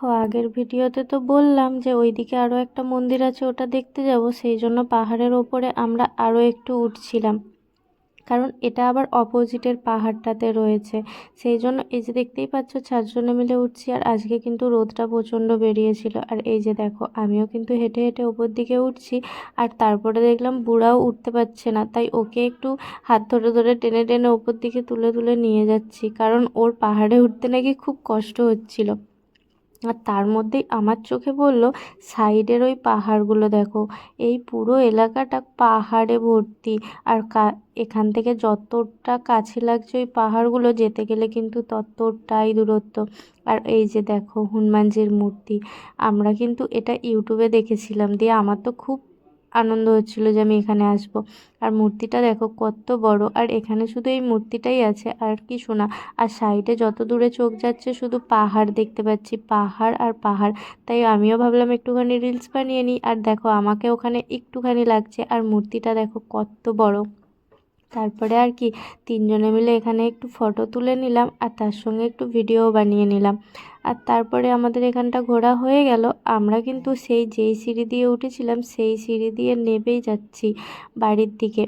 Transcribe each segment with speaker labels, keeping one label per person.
Speaker 1: আগের ভিডিওতে তো বললাম যে ওইদিকে আরও একটা মন্দির আছে, ওটা দেখতে যাব। সেই জন্য পাহাড়ের ওপরে আমরা আরও একটু উঠছিলাম। কারণ এটা আবার অপোজিটের পাহাড়টাতে রয়েছে। সেই জন্য এই যে দেখতেই পাচ্ছ, চারজনে মিলে উঠছি আর আজকে কিন্তু রোদটা প্রচণ্ড বেরিয়েছিল। আর এই যে দেখো, আমিও কিন্তু হেঁটে হেঁটে ওপর দিকে উঠছি আর তারপরে দেখলাম বুড়াও উঠতে পারছে না। তাই ওকে একটু হাত ধরে ধরে টেনে টেনে ওপর দিকে তুলে তুলে নিয়ে যাচ্ছি। কারণ ওর পাহাড়ে উঠতে নাকি খুব কষ্ট হচ্ছিল। আর তার মধ্যেই আমার চোখে পড়ল সাইডের ওই পাহাড়গুলো, দেখো। এই পুরো এলাকাটা পাহাড়ে ভর্তি। আর এখান থেকে যতটা কাছে লাগছে ওই পাহাড়গুলো যেতে গেলে কিন্তু ততটাই দূরত্ব। আর এই যে দেখো হনুমানজির মূর্তি, আমরা কিন্তু এটা ইউটিউবে দেখেছিলাম। দিয়ে আমার তো খুব আনন্দ হচ্ছিল যে আমি এখানে আসব। আর মূর্তিটা দেখো কত বড়। আর এখানে শুধু এই মূর্তিটাই আছে, আর কি শোনা আর সাইডে যত দূরে চোখ যাচ্ছে, শুধু পাহাড় দেখতে পাচ্ছি। পাহাড় আর পাহাড়। তাই আমিও ভাবলাম একটুখানি রিলস বানিয়ে নিই। আর দেখো, আমাকে ওখানে একটুখানি লাগছে। আর মূর্তিটা দেখো কত বড়। তারপরে আর কি, তিনজনে মিলে এখানে একটু ফটো তুলে নিলাম আর তার সঙ্গে একটু ভিডিও বানিয়ে নিলাম। আর তারপরে আমাদের এখানটা ঘোরা হয়ে গেল। আমরা কিন্তু সেই যেই সিঁড়ি দিয়ে উঠেছিলাম, সেই সিঁড়ি দিয়ে নেবেই যাচ্ছি বাড়ির দিকে।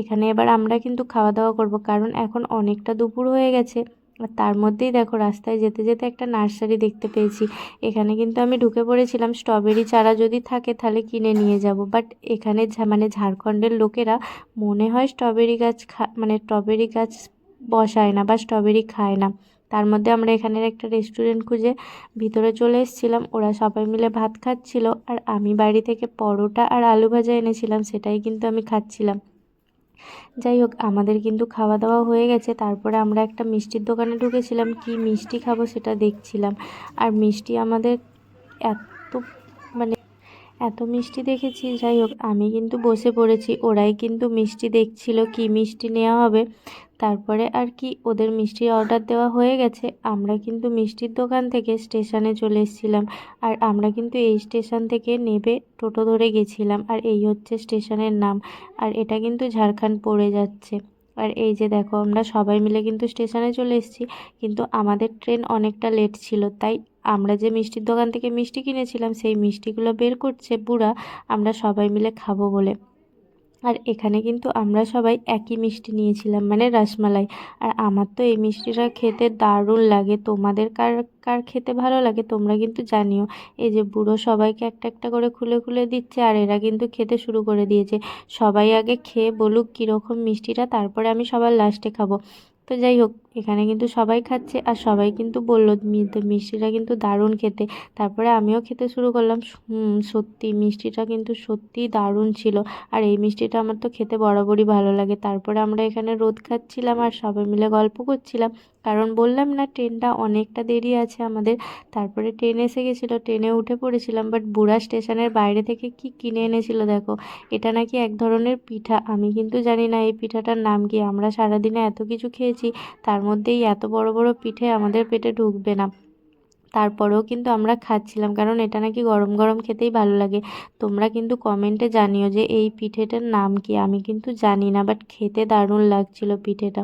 Speaker 1: এখানে এবার আমরা কিন্তু খাওয়া দাওয়া করব, কারণ এখন অনেকটা দুপুর হয়ে গেছে। আর তার মধ্যেই দেখো রাস্তায় যেতে যেতে একটা নার্সারি দেখতে পেয়েছি। এখানে কিন্তু আমি ঢুকে পড়েছিলাম, স্ট্রবেরি চারা যদি থাকে তাহলে কিনে নিয়ে যাব। বাট এখানে মানে ঝাড়খণ্ডের লোকেরা মনে হয় স্ট্রবেরি গাছ খা মানে স্ট্রবেরি গাছ বসায় না বা স্ট্রবেরি খায় না। তার মধ্যে আমরা এখানের একটা রেস্টুরেন্ট খুঁজে ভিতরে চলে এসেছিলাম। ওরা সবাই মিলে ভাত খাচ্ছিল আর আমি বাড়ি থেকে পরোটা আর আলু ভাজা এনেছিলাম, সেটাই কিন্তু আমি খাচ্ছিলাম। যাই হোক, আমাদের কিন্তু খাওয়া দাওয়া হয়ে গেছে। তারপরে আমরা একটা মিষ্টির দোকানে ঢুকেছিলাম। কি মিষ্টি খাব সেটা দেখছিলাম। আর মিষ্টি আমাদের এত এত মিষ্টি দেখেছি। যাই হোক, আমি কিন্তু বসে পড়েছি। ওরাই কিন্তু মিষ্টি দেখছিল কি মিষ্টি নেওয়া হবে। তারপরে আর কি, ওদের মিষ্টির অর্ডার দেওয়া হয়ে গেছে। আমরা কিন্তু মিষ্টির দোকান থেকে স্টেশনে চলে এসেছিলাম। আর আমরা কিন্তু এই স্টেশন থেকে নেবে টোটো ধরে গেছিলাম। আর এই হচ্ছে স্টেশনের নাম। আর এটা কিন্তু ঝাড়খণ্ড পড়ে যাচ্ছে। আর এই যে দেখো, আমরা সবাই মিলে কিন্তু স্টেশনে চলে এসেছি। কিন্তু আমাদের ট্রেন অনেকটা লেট ছিল। তাই আমরা যে মিষ্টির দোকান থেকে মিষ্টি কিনেছিলাম, সেই মিষ্টিগুলো বের করছে বুড়া, আমরা সবাই মিলে খাব বলে। আর এখানে কিন্তু আমরা সবাই একই মিষ্টি নিয়েছিলাম মানে রসমালাই। আর আমার তো এই মিষ্টিটা খেতে দারুণ লাগে। তোমাদের কার কার খেতে ভালো লাগে তোমরা কিন্তু জানিও। এই যে বুড়ো সবাইকে একটা একটা করে খুলে খুলে দিচ্ছে, আর এরা কিন্তু খেতে শুরু করে দিয়েছে। সবাই আগে খেয়ে বলুক কীরকম মিষ্টিটা, তারপরে আমি সবার লাস্টে খাব। তো যাই হোক এখানে কিন্তু সবাই খাচ্ছে আর সবাই কিন্তু বলল মিষ্টিটা কিন্তু দারুণ খেতে। তারপরে আমিও খেতে শুরু করলাম। সত্যি মিষ্টিটা কিন্তু সত্যিই দারুণ ছিল। আর এই মিষ্টিটা আমার তো খেতে বরাবরই ভালো লাগে। তারপরে আমরা এখানে রোদ খাচ্ছিলাম আর সবাই মিলে গল্প করছিলাম। কারণ বললাম না, ট্রেনটা অনেকটা দেরি আছে আমাদের। তারপরে ট্রেন এসে গেছিল, ট্রেনে উঠে পড়েছিলাম। বাট বুড়া স্টেশনের বাইরে থেকে কি কিনে এনেছিল দেখো? এটা নাকি এক ধরনের পিঠা। আমি কিন্তু জানি না এই পিঠাটার নাম কি। আমরা সারাদিনে এত কিছু খেয়েছি, তার মধ্যেই এত বড় বড় পিঠে আমাদের পেটে ঢুকবে না। তারপরেও কিন্তু আমরা খাচ্ছিলাম, কারণ এটা নাকি গরম গরম খেতেই ভালো লাগে। তোমরা কিন্তু কমেন্টে জানিও যে এই পিঠেটার নাম কি? আমি কিন্তু জানি না বাট খেতে দারুণ লাগছিল পিঠেটা।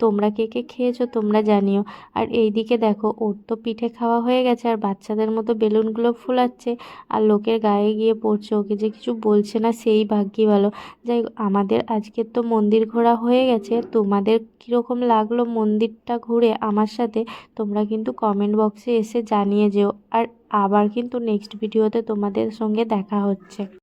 Speaker 1: তোমরা কে কে খেয়েছো তোমরা জানিও। আর এই দিকে দেখো, ওর তো পিঠে খাওয়া হয়ে গেছে, আর বাচ্চাদের মতো বেলুনগুলো ফুলাচ্ছে, আর লোকের গায়ে গিয়ে পড়ছে, ওকে যে কিছু বলছে না সেই ভাগ্যি ভালো যাই আমাদের আজকের তো মন্দির ঘোরা হয়ে গেছে, তোমাদের কীরকম লাগল মন্দিরটা ঘুরে আমার সাথে, তোমরা কিন্তু কমেন্ট বক্সে এসে জানিয়ে যেও। আর আবার কিন্তু নেক্সট ভিডিওতে তোমাদের সঙ্গে দেখা হচ্ছে।